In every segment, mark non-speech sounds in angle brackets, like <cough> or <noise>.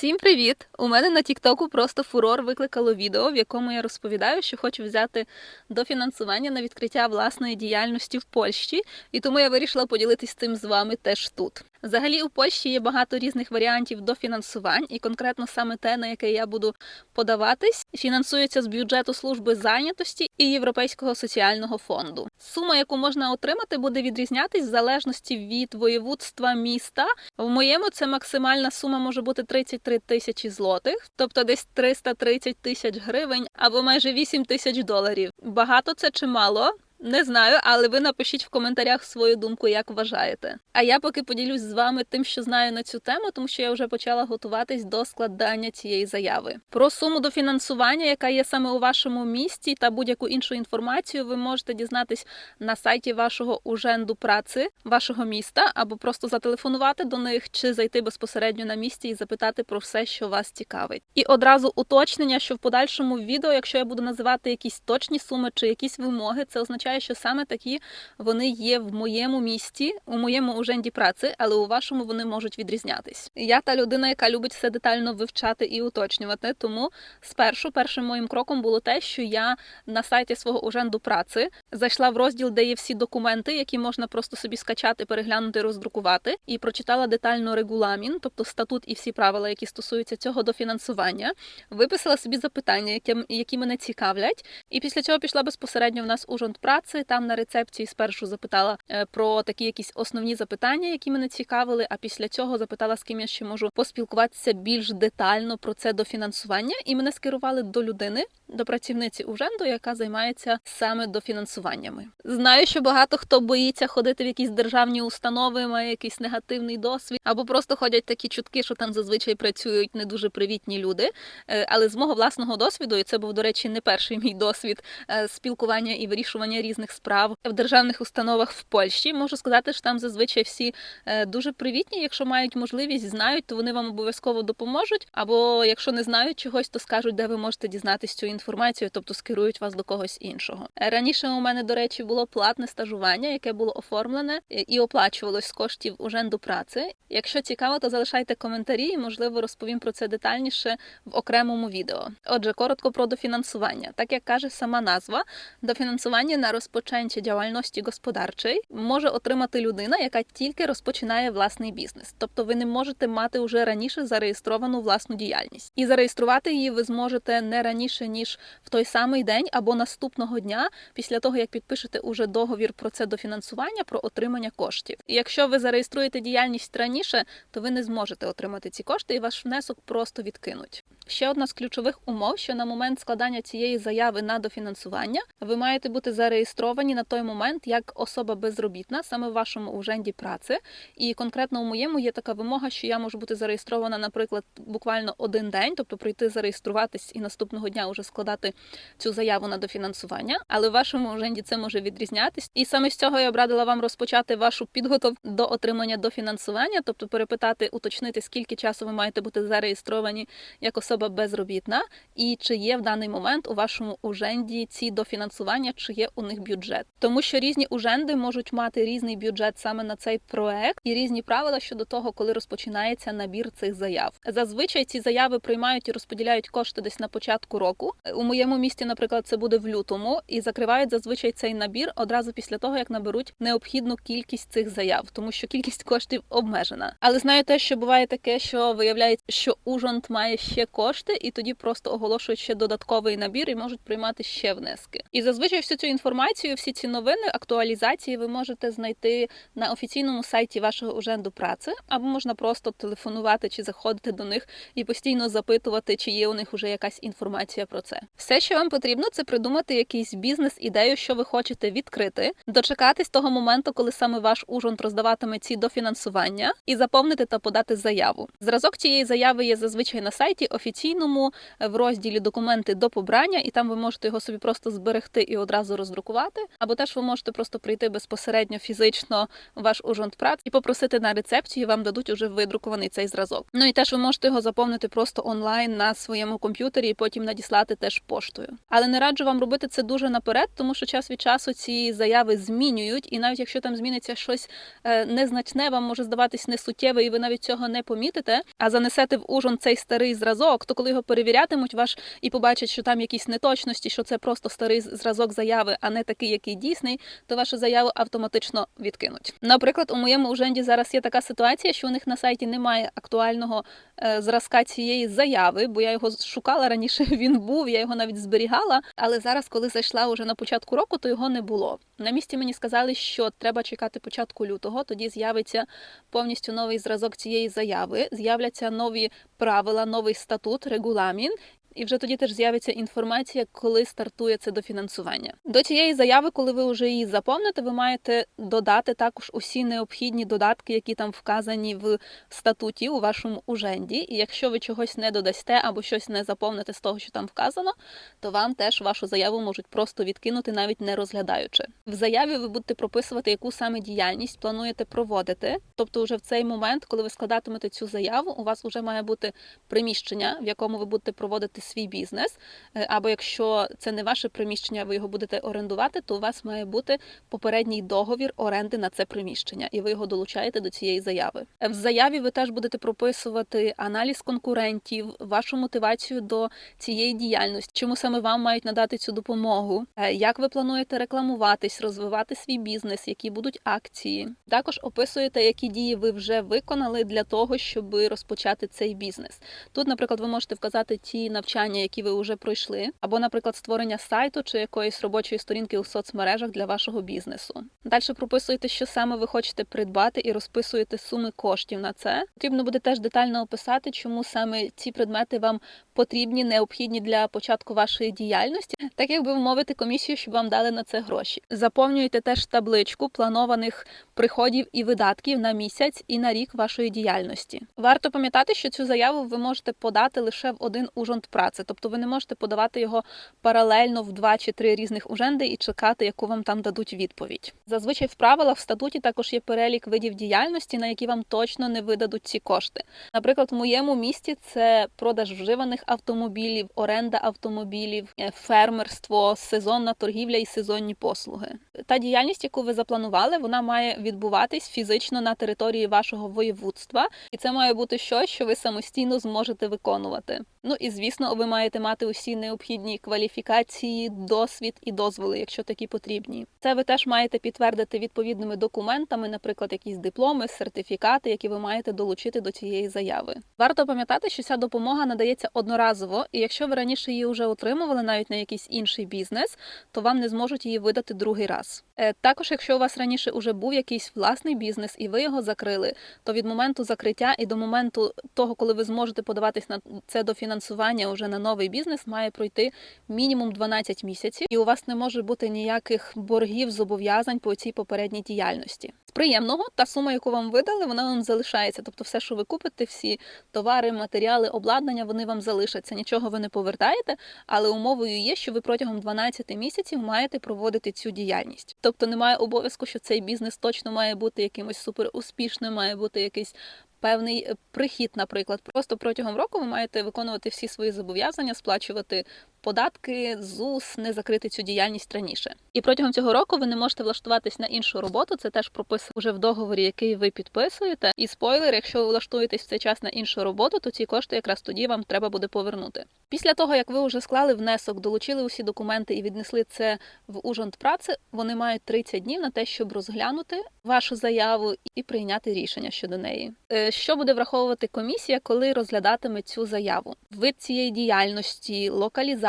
Всім привіт! У мене на Тіктоку просто фурор викликало відео, в якому я розповідаю, що хочу взяти дофінансування на відкриття власної діяльності в Польщі, і тому я вирішила поділитись цим з вами теж тут. Взагалі у Польщі є багато різних варіантів дофінансувань, і конкретно саме те, на яке я буду подаватись, фінансується з бюджету служби зайнятості і Європейського соціального фонду. Сума, яку можна отримати, буде відрізнятись в залежності від воєводства міста. В моєму це максимальна сума може бути 33 тисячі злотих, тобто десь 330 тисяч гривень або майже 8 тисяч доларів. Багато це чи мало? Не знаю, але ви напишіть в коментарях свою думку, як вважаєте. А я поки поділюсь з вами тим, що знаю на цю тему, тому що я вже почала готуватись до складання цієї заяви. Про суму дофінансування, яка є саме у вашому місті, та будь-яку іншу інформацію, ви можете дізнатись на сайті вашого уженду праці, вашого міста, або просто зателефонувати до них, чи зайти безпосередньо на місці і запитати про все, що вас цікавить. І одразу уточнення, що в подальшому відео, якщо я буду називати якісь точні суми чи якісь вимоги, це означає, що саме такі вони є в моєму місті, у моєму уженді праці, але у вашому вони можуть відрізнятись. Я та людина, яка любить все детально вивчати і уточнювати. Тому спершу першим моїм кроком було те, що я на сайті свого уженду праці зайшла в розділ, де є всі документи, які можна просто собі скачати, переглянути, роздрукувати, і прочитала детально регуламін, тобто статут і всі правила, які стосуються цього дофінансування. Виписала собі запитання, які, мене цікавлять, і після цього пішла безпосередньо в нас ужонд праці. Там на рецепції спершу запитала е, про такі якісь основні запитання, які мене цікавили. А після цього запитала, з ким я ще можу поспілкуватися більш детально про це дофінансування, і мене скерували до людини, до працівниці уженду, яка займається саме дофінансуваннями. Знаю, що багато хто боїться ходити в якісь державні установи, має якийсь негативний досвід, або просто ходять такі чутки, що там зазвичай працюють не дуже привітні люди. Е, Але з мого власного досвіду, і це був, до речі, не перший мій досвід е, спілкування і вирішування різних справ в державних установах в Польщі, можу сказати, що там зазвичай всі е, дуже привітні. Якщо мають можливість, знають, то вони вам обов'язково допоможуть. Або якщо не знають чогось, то скажуть, де ви можете дізнатись цю інформацію, тобто скерують вас до когось іншого. Е, Раніше у мене, до речі, було платне стажування, яке було оформлене і оплачувалось з коштів уженду праці. Якщо цікаво, то залишайте коментарі, і можливо розповім про це детальніше в окремому відео. Отже, коротко про дофінансування. Так як каже сама назва, дофінансування на розпочаття діяльності господарчої може отримати людина, яка тільки розпочинає власний бізнес. Тобто ви не можете мати уже раніше зареєстровану власну діяльність. І зареєструвати її ви зможете не раніше ніж в той самий день або наступного дня, після того як підпишете уже договір про це дофінансування про отримання коштів. І якщо ви зареєструєте діяльність раніше, то ви не зможете отримати ці кошти, і ваш внесок просто відкинуть. Ще одна з ключових умов, що на момент складання цієї заяви на дофінансування ви маєте бути зареєстровані на той момент як особа безробітна, саме в вашому уженді праці. І конкретно у моєму є така вимога, що я можу бути зареєстрована, наприклад, буквально один день, тобто прийти зареєструватись і наступного дня вже складати цю заяву на дофінансування. Але в вашому уженді це може відрізнятись. І саме з цього я б радила вам розпочати вашу підготовку до отримання дофінансування, тобто перепитати, уточнити, скільки часу ви маєте бути зареєстровані як особа безробітна, і чи є в даний момент у вашому уженді ці дофінансування, чи є у них бюджет, тому що різні уженди можуть мати різний бюджет саме на цей проект і різні правила щодо того, коли розпочинається набір цих заяв. Зазвичай ці заяви приймають і розподіляють кошти десь на початку року. У моєму місті, наприклад, це буде в лютому, і закривають зазвичай цей набір одразу після того, як наберуть необхідну кількість цих заяв, тому що кількість коштів обмежена. Але знаю те, що буває таке, що виявляється, що ужонт має ще кошти, і тоді просто оголошують ще додатковий набір і можуть приймати ще внески. І зазвичай всю цю інформацію, всі ці новини, актуалізації ви можете знайти на офіційному сайті вашого уженду праці, або можна просто телефонувати чи заходити до них і постійно запитувати, чи є у них уже якась інформація про це. Все, що вам потрібно, це придумати якийсь бізнес-ідею, що ви хочете відкрити, дочекатись того моменту, коли саме ваш ужонт роздаватиме ці дофінансування, і заповнити та подати заяву. Зразок цієї заяви є зазвичай на сайті офіційному в розділі документи до побрання, і там ви можете його собі просто зберегти і одразу роздрукувати роздрукувати, або теж ви можете просто прийти безпосередньо фізично в ваш ужонт праці і попросити на рецепцію, і вам дадуть уже видрукований цей зразок. Ну і теж ви можете його заповнити просто онлайн на своєму комп'ютері і потім надіслати теж поштою. Але не раджу вам робити це дуже наперед, тому що час від часу ці заяви змінюють, і навіть якщо там зміниться щось е, незначне, вам може здаватись несуттєве, і ви навіть цього не помітите. А занесете в ужин цей старий зразок, то коли його перевірятимуть, ваш і побачать, що там якісь неточності, що це просто старий зразок заяви, а не такий, який дійсний, то вашу заяву автоматично відкинуть. Наприклад, у моєму уженді зараз є така ситуація, що у них на сайті немає актуального е, зразка цієї заяви, бо я його шукала раніше. <laughs> Він був, я його навіть зберігала. Але зараз, коли зайшла уже на початку року, то його не було. На місці мені сказали, що треба чекати початку лютого. Тоді з'явиться повністю новий зразок цієї заяви. З'являться нові правила, новий статут, регуламін. І вже тоді теж з'явиться інформація, коли стартує це дофінансування. До цієї заяви, коли ви вже її заповните, ви маєте додати також усі необхідні додатки, які там вказані в статуті у вашому уженді. І якщо ви чогось не додасте або щось не заповните з того, що там вказано, то вам теж вашу заяву можуть просто відкинути, навіть не розглядаючи. В заяві ви будете прописувати, яку саме діяльність плануєте проводити. Тобто, вже в цей момент, коли ви складатимете цю заяву, у вас вже має бути приміщення, в якому ви будете проводити свій бізнес. Е, Або якщо це не ваше приміщення, ви його будете орендувати, то у вас має бути попередній договір оренди на це приміщення, і ви його долучаєте до цієї заяви. Е, В заяві ви теж будете прописувати аналіз конкурентів, вашу мотивацію до цієї діяльності, чому саме вам мають надати цю допомогу, е, як ви плануєте рекламуватись, розвивати свій бізнес, які будуть акції. Також описуєте, які дії ви вже виконали для того, щоб розпочати цей бізнес. Тут, наприклад, ви можете вказати ті навчання, які ви вже пройшли, або, наприклад, створення сайту чи якоїсь робочої сторінки у соцмережах для вашого бізнесу. Далі прописуєте, що саме ви хочете придбати, і розписуєте суми коштів на це. Потрібно буде теж детально описати, чому саме ці предмети вам потрібні, необхідні для початку вашої діяльності, так як би вмовити комісію, щоб вам дали на це гроші. Заповнюєте теж табличку планованих приходів і видатків на місяць і на рік вашої діяльності. Варто пам'ятати, що цю заяву ви можете подати лише в один праці, тобто ви не можете подавати його паралельно в два чи три різних уженди і чекати, яку вам там дадуть відповідь. Зазвичай в правилах в статуті також є перелік видів діяльності, на які вам точно не видадуть ці кошти. Наприклад, в моєму місті це продаж вживаних автомобілів, оренда автомобілів, е, фермерство, сезонна торгівля і сезонні послуги. Та діяльність, яку ви запланували, вона має відбуватись фізично на території вашого воєводства, і це має бути щось, що ви самостійно зможете виконувати. Ну і ви маєте мати усі необхідні кваліфікації, досвід і дозволи, якщо такі потрібні. Це ви теж маєте підтвердити відповідними документами, наприклад, якісь дипломи, сертифікати, які ви маєте долучити до цієї заяви. Варто пам'ятати, що ця допомога надається одноразово, і якщо ви раніше її вже отримували навіть на якийсь інший бізнес, то вам не зможуть її видати другий раз. Е, Також, якщо у вас раніше вже був якийсь власний бізнес і ви його закрили, то від моменту закриття і до моменту того, коли ви зможете подаватись на це дофінансування уже на новий бізнес, має пройти мінімум 12 місяців, і у вас не може бути ніяких боргів зобов'язань по цій попередній діяльності. З приємного та сума, яку вам видали, вона вам залишається. Тобто, все, що ви купите, всі товари, матеріали, обладнання, вони вам залишаться. Нічого ви не повертаєте, але умовою є, що ви протягом 12 місяців маєте проводити цю діяльність. Тобто немає обов'язку, що цей бізнес точно має бути якимось суперуспішним, має бути якийсь. Певний е, прихід, наприклад, просто протягом року ви маєте виконувати всі свої зобов'язання, сплачувати податки, ЗУС, не закрити цю діяльність раніше. І протягом цього року ви не можете влаштуватись на іншу роботу. Це теж прописано вже в договорі, який ви підписуєте. І спойлер, якщо ви влаштуєтесь в цей час на іншу роботу, то ці кошти якраз тоді вам треба буде повернути. Після того, як ви вже склали внесок, долучили усі документи і віднесли це в ужонт праці, вони мають 30 днів на те, щоб розглянути вашу заяву і прийняти рішення щодо неї. Е, Що буде враховувати комісія, коли розглядатиме цю заяву? Вид цієї діяльності,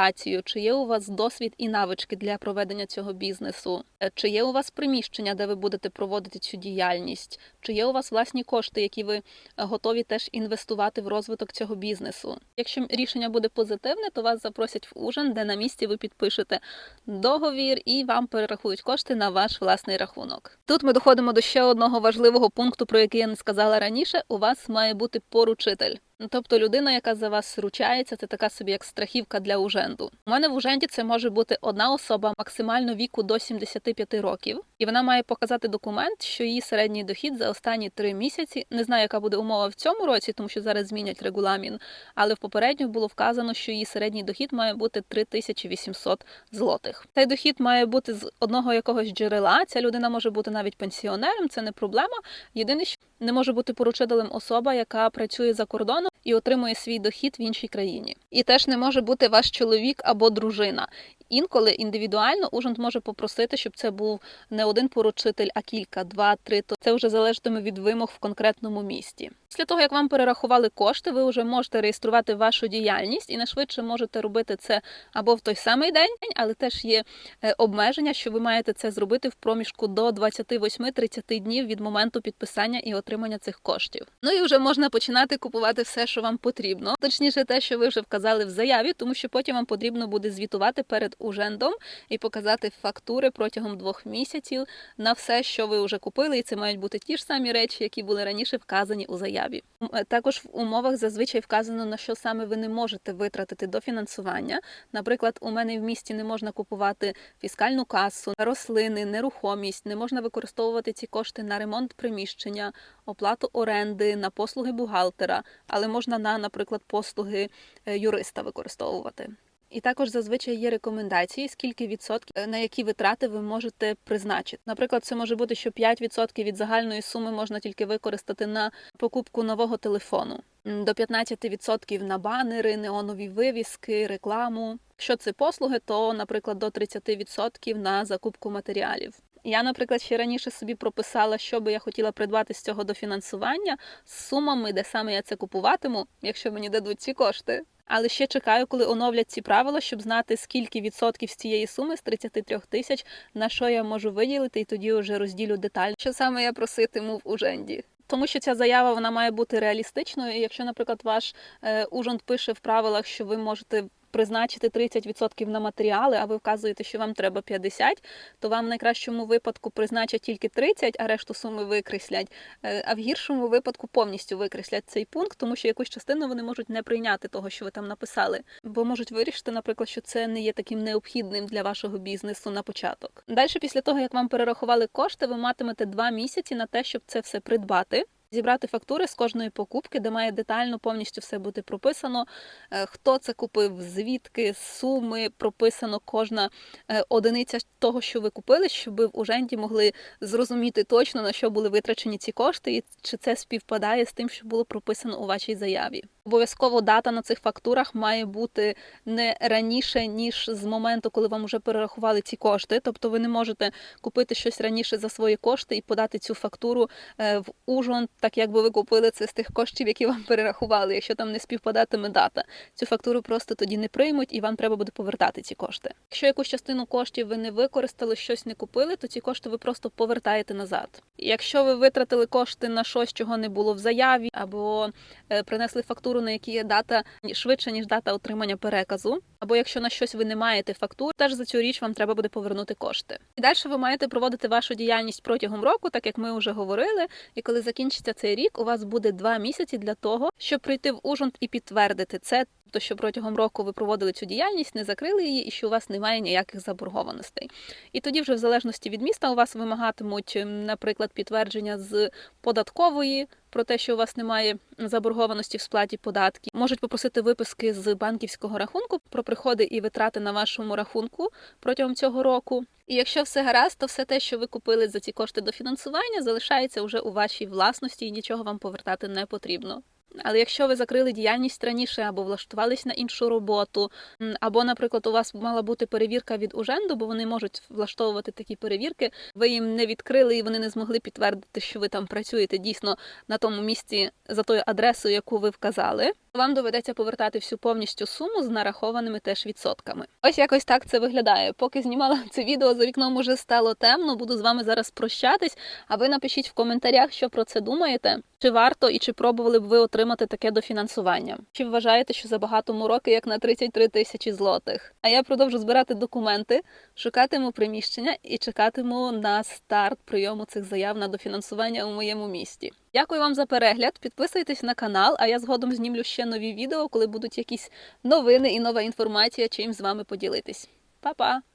локалізацію, чи є у вас досвід і навички для проведення цього бізнесу, Е, чи є у вас приміщення, де ви будете проводити цю діяльність, чи є у вас власні кошти, які ви е, готові теж інвестувати в розвиток цього бізнесу. Якщо рішення буде позитивне, то вас запросять в ужин, де на місці ви підпишете договір і вам перерахують кошти на ваш власний рахунок. Тут ми доходимо до ще одного важливого пункту, про який я не сказала раніше. У вас має бути поручитель. Тобто людина, яка за вас ручається, це така собі як страхівка для уженду. У мене в уженді це може бути одна особа максимально віку до 75 років, і вона має показати документ, що її середній дохід за останні три місяці. Не знаю, яка буде умова в цьому році, тому що зараз змінять регуламін. Але в попередньому було вказано, що її середній дохід має бути 3800 злотих. Цей дохід має бути з одного якогось джерела. Ця людина може бути навіть пенсіонером, це не проблема. Єдине, що не може бути поручителем особа, яка працює за кордоном і отримує свій дохід в іншій країні. І теж не може бути ваш чоловік або дружина. Інколи індивідуально ужин може попросити, щоб це був не один поручитель, а кілька, два, три. То це вже залежатиме від вимог в конкретному місті. Після того, як вам перерахували кошти, ви вже можете реєструвати вашу діяльність і найшвидше можете робити це або в той самий день, але теж є е, обмеження, що ви маєте це зробити в проміжку до 28-30 днів від моменту підписання і отримання цих коштів. Ну і вже можна починати купувати все, що вам потрібно. Точніше, те, що ви вже вказали в заяві, тому що потім вам потрібно буде звітувати перед ужендом і показати фактури протягом двох місяців на все, що ви вже купили, і це мають бути ті ж самі речі, які були раніше вказані у заяві. Е, Також в умовах зазвичай вказано на що саме ви не можете витратити до фінансування. Наприклад, у мене в місті не можна купувати фіскальну касу, рослини, нерухомість, не можна використовувати ці кошти на ремонт приміщення, оплату оренди, на послуги бухгалтера, але можна на, наприклад, послуги е, юриста використовувати. І також зазвичай є рекомендації, скільки відсотків е, на які витрати ви можете призначити. Наприклад, це може бути, що 5% від загальної суми можна тільки використати на покупку нового телефону, до 15% на банери, неонові вивіски, рекламу. Якщо це послуги, то, наприклад, до 30% на закупку матеріалів. Я, наприклад, ще раніше собі прописала, що би я хотіла придбати з цього дофінансування з сумами, де саме я це купуватиму, якщо мені дадуть ці кошти. Але ще чекаю, коли оновлять ці правила, щоб знати, скільки відсотків з цієї суми з 33 тисяч на що я можу виділити, і тоді вже розділю деталь, що саме я проситиму в уженді. Тому що ця заява вона має бути реалістичною. І якщо, наприклад, ваш е, ужонд пише в правилах, що ви можете призначити 30% на матеріали, а ви вказуєте, що вам треба 50%, то вам в найкращому випадку призначать тільки 30%, а решту суми викреслять. Е, А в гіршому випадку повністю викреслять цей пункт, тому що якусь частину вони можуть не прийняти того, що ви там написали, бо можуть вирішити, наприклад, що це не є таким необхідним для вашого бізнесу на початок. Далі, після того як вам перерахували кошти, ви матимете два місяці на те, щоб це все придбати. Зібрати фактури з кожної покупки, де має детально повністю все бути прописано, е, хто це купив, звідки, суми, прописано кожна е, одиниця того, що ви купили, щоб ви в уженді могли зрозуміти точно на що були витрачені ці кошти, і чи це співпадає з тим, що було прописано у вашій заяві. Обов'язково дата на цих фактурах має бути не раніше ніж з моменту, коли вам вже перерахували ці кошти. Тобто ви не можете купити щось раніше за свої кошти і подати цю фактуру е, в ужон, так якби ви купили це з тих коштів, які вам перерахували. Якщо там не співпадатиме дата, цю фактуру просто тоді не приймуть, і вам треба буде повертати ці кошти. Якщо якусь частину коштів ви не використали, щось не купили, то ці кошти ви просто повертаєте назад. Якщо ви витратили кошти на щось, чого не було в заяві, або е, принесли фактуру, на якій є дата швидше ніж дата отримання переказу, або якщо на щось ви не маєте фактур, теж за цю річ вам треба буде повернути кошти. І далі ви маєте проводити вашу діяльність протягом року, так як ми вже говорили. І коли закінчиться цей рік, у вас буде два місяці для того, щоб прийти в Ужгород і підтвердити це. То що протягом року ви проводили цю діяльність, не закрили її, і що у вас немає ніяких заборгованостей. І тоді, вже в залежності від міста, у вас вимагатимуть, ем, наприклад, підтвердження з податкової про те, що у вас немає заборгованості в сплаті податків. Можуть попросити виписки з банківського рахунку про приходи і витрати на вашому рахунку протягом цього року. І якщо все гаразд, то все те, що ви купили за ці кошти до фінансування, залишається вже у вашій власності і нічого вам повертати не потрібно. Але якщо ви закрили діяльність раніше або влаштувались на іншу роботу, або, наприклад, у вас мала бути перевірка від уженду, бо вони можуть влаштовувати такі перевірки, ви їм не відкрили і вони не змогли підтвердити, що ви там працюєте дійсно на тому місці за тою адресою, яку ви вказали. Вам доведеться повертати всю повністю суму з нарахованими теж відсотками. Ось якось так це виглядає. Поки знімала <laughs> це відео, за вікном уже стало темно. Буду з вами зараз прощатись. А ви напишіть в коментарях, що про це думаєте. Чи варто і чи пробували б ви отримати отримати таке дофінансування? Чи вважаєте, що забагато мороки як на 33 тисячі злотих? А я продовжу збирати документи, шукатиму приміщення і чекатиму на старт прийому цих заяв на дофінансування у моєму місті. Дякую вам за перегляд. Підписуйтесь на канал, а я згодом знімлю ще нові відео, коли будуть якісь новини і нова інформація, чим з вами поділитись. Па-па!